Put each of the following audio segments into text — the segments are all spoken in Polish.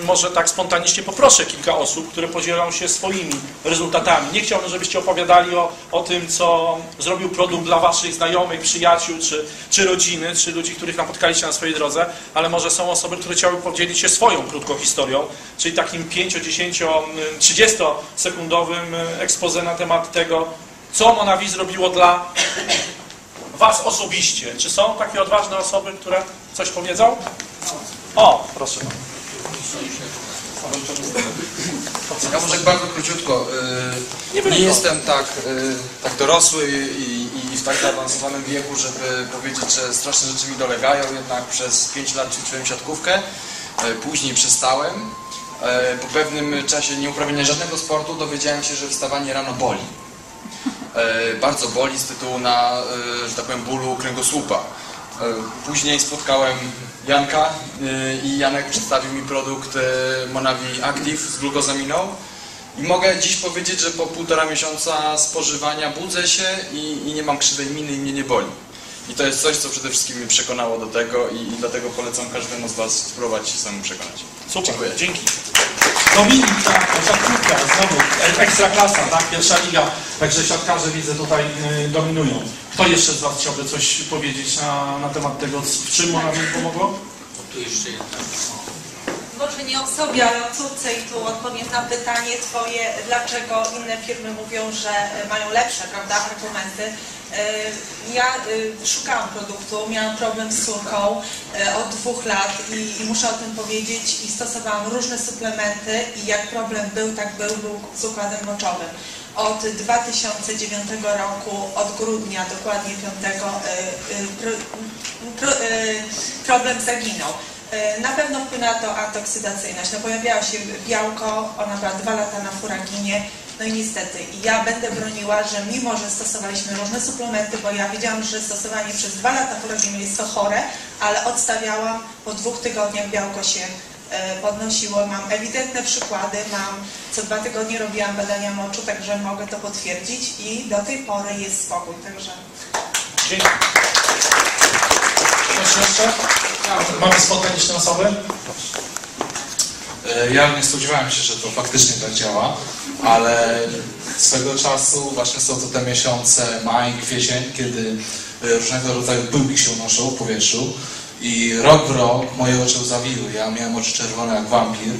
y, może tak spontanicznie poproszę kilka osób, które podzielą się swoimi rezultatami. Nie chciałbym, żebyście opowiadali o, o tym, co zrobił produkt dla waszych znajomych, przyjaciół, czy, czy rodziny, czy ludzi, których napotkaliście na swojej drodze, ale może są osoby, które chciałyby podzielić się swoją krótką historią, czyli takim 5, 10, 30 sekundowym expose na temat tego, co Monavi zrobiło dla Was osobiście. Czy są takie odważne osoby, które coś powiedzą? O, proszę. Ja może bardzo króciutko. Nie y, Nie to. jestem tak, y, tak dorosły i, i w tak zaawansowanym wieku, żeby powiedzieć, że straszne rzeczy mi dolegają. Jednak przez 5 lat ćwiczyłem siatkówkę, y, później przestałem. Po pewnym czasie nieuprawiania żadnego sportu dowiedziałem się, że wstawanie rano boli. Bardzo boli z tytułu na, że tak powiem, bólu kręgosłupa. E, Później spotkałem Janka e, i Janek przedstawił mi produkt e, Monavi Active z glukozaminą i mogę dziś powiedzieć, że po półtora miesiąca spożywania budzę się i, i nie mam krzywej miny i mnie nie boli. I to jest coś, co przede wszystkim mnie przekonało do tego i, i dlatego polecam każdemu z Was spróbować się samemu przekonać. Super, Dziękuję. dzięki. Dominik, tak, siatkówka, znowu, e- ekstra klasa, tak, pierwsza liga, także siatkarze widzę tutaj y, dominują. Kto jeszcze z Was chciałby coś powiedzieć na, na temat tego, w czym Monavi pomogło? Może nie o sobie, ale o córce i tu odpowiem na pytanie Twoje, dlaczego inne firmy mówią, że e, mają lepsze, prawda, argumenty. E, Ja e, szukałam produktu, miałam problem z córką e, od dwóch lat i, muszę o tym powiedzieć i stosowałam różne suplementy i jak problem był, tak był, był z układem moczowym. Od 2009 roku, od grudnia, dokładnie 5, e, e, pro, pro, e, problem zaginął. Na pewno wpływa na to antoksydacyjność. No pojawiało się białko, ona była dwa lata na furaginie, no i niestety ja będę broniła, że mimo, że stosowaliśmy różne suplementy, bo ja wiedziałam, że stosowanie przez dwa lata furaginu jest to chore, ale odstawiałam, po dwóch tygodniach białko się e, podnosiło. Mam ewidentne przykłady, mam co dwa tygodnie robiłam badania moczu, także mogę to potwierdzić i do tej pory jest spokój, także Dzięki. Ktoś jeszcze? Mamy spontaniczne osoby? E, Ja nie spodziewałem się, że to faktycznie tak działa, ale swego czasu właśnie są to te miesiące maj, kwiecień, kiedy e, różnego rodzaju pyłki się unoszą w powietrzu i rok w rok moje oczy zawiły. Ja miałem oczy czerwone jak wampir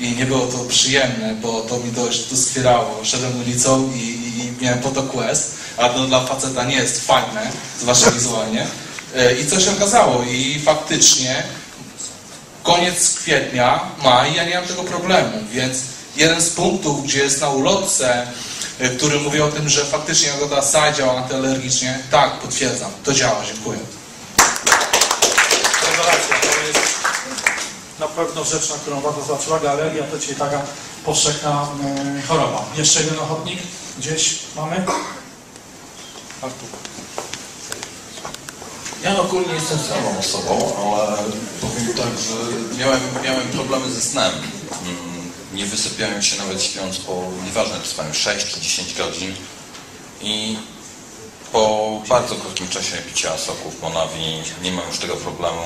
i nie było to przyjemne, bo to mi dość doskwierało. Szedłem ulicą i, i, miałem po to quest, a to dla faceta nie jest fajne, zwłaszcza wizualnie. E, I co się okazało? I faktycznie koniec kwietnia, maj, ja nie mam tego problemu, więc jeden z punktów, gdzie jest na ulotce, y, który mówi o tym, że faktycznie jagoda SAI działa antyalergicznie, tak, potwierdzam, to działa, dziękuję. Rewelacja, to jest na pewno rzecz, na którą warto zwracać uwagę. Alergia to dzisiaj taka powszechna e, choroba. Jeszcze jeden ochotnik gdzieś mamy? Artur. Ja ogólnie jestem samą osobą, ale powiem tak, że miałem, miałem problemy ze snem. Mm, Nie wysypiałem się nawet śpiąc po, nieważne czy spałem 6 czy 10 godzin i po bardzo krótkim czasie picia soków Monavi nie mam już tego problemu.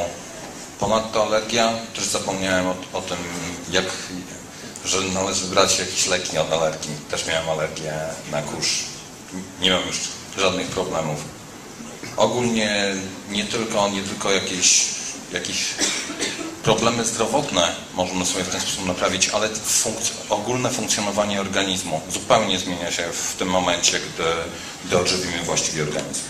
Ponadto alergia, też zapomniałem o, o tym, jak, że należy brać jakieś leki od alergii. Też miałem alergię na kurz. Nie mam już żadnych problemów ogólnie nie tylko, nie tylko jakieś, jakieś problemy zdrowotne możemy sobie w ten sposób naprawić, ale funkc- ogólne funkcjonowanie organizmu zupełnie zmienia się w tym momencie, gdy, gdy odżywimy właściwie organizm.